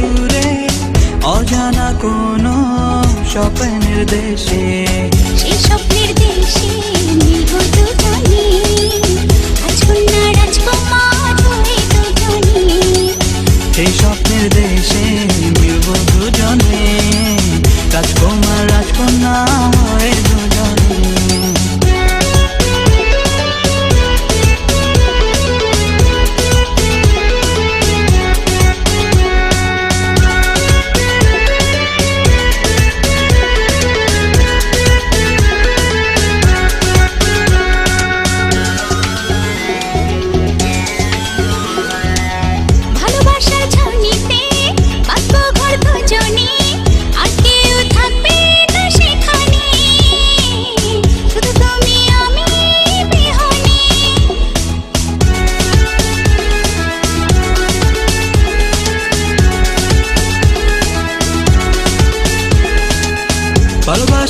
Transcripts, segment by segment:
দূরে অজানা কোনো স্বপ্নের দেশে। সেই স্বপ্নের দেশে সেই স্বপ্নের দেশে মিলব দুজনে রাজকুমার রাজকন্যা।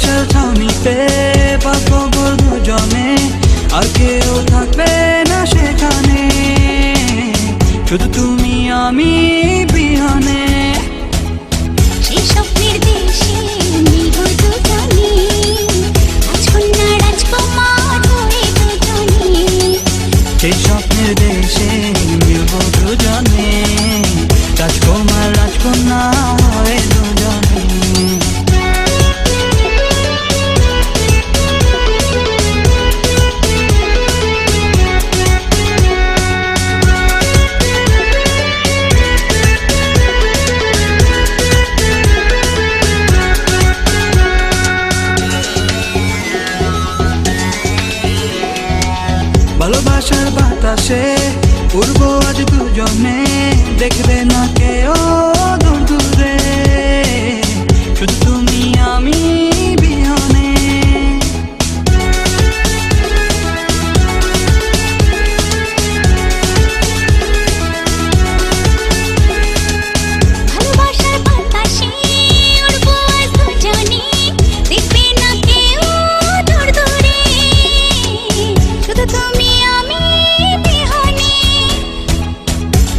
ভালোবাসার ছাউনিতে বাঁচব দুজনে আর কেউ থাকবে না সেখানে। শুধু তুমি আমি বিহনে। সেই স্বপ্নের দেশে মিলব দুজনে। রাজকুমার রাজকন্যা। ভালোবাসার বাতাসে উড়বো আজ দুজনে। দেখবে না কেউ দূর দূরে।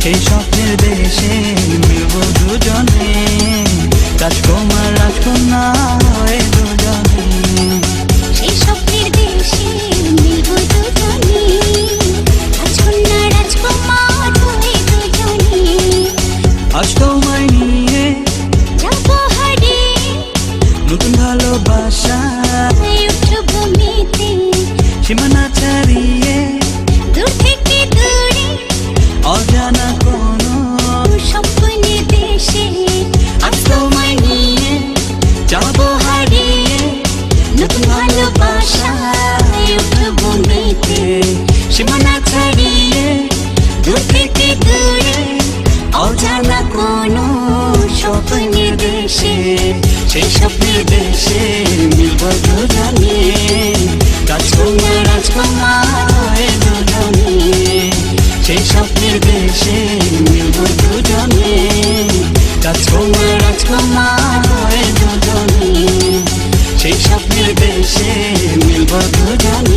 সেই স্বপ্নের দেশে মিলব দুজনে। রাজকুমার রাজকন্যা হয়ে দুজনে। সেই স্বপ্নের দেশে মিলব দুজনে। রাজকন্যা রাজকুমার হয়ে দুজনে। আজ তোমায় নিয়ে যাব হারিয়ে নতুন ভালোবাসা। উঠব মেতে। সীমানা নতুন ভালোবাসা উঠব মেতে সীমানা ছাড়িয়ে দূর থেকে দূরে অজানা কোনো স্বপ্নের দেশে সেই স্বপ্নের দেশে মিলব দুজনে রাজকুমার রাজকুমার দুজনে সেই স্বপ্নের দেশে মিলব দুজনে রাজকুমার রাজকুমার হয়ে দুজনে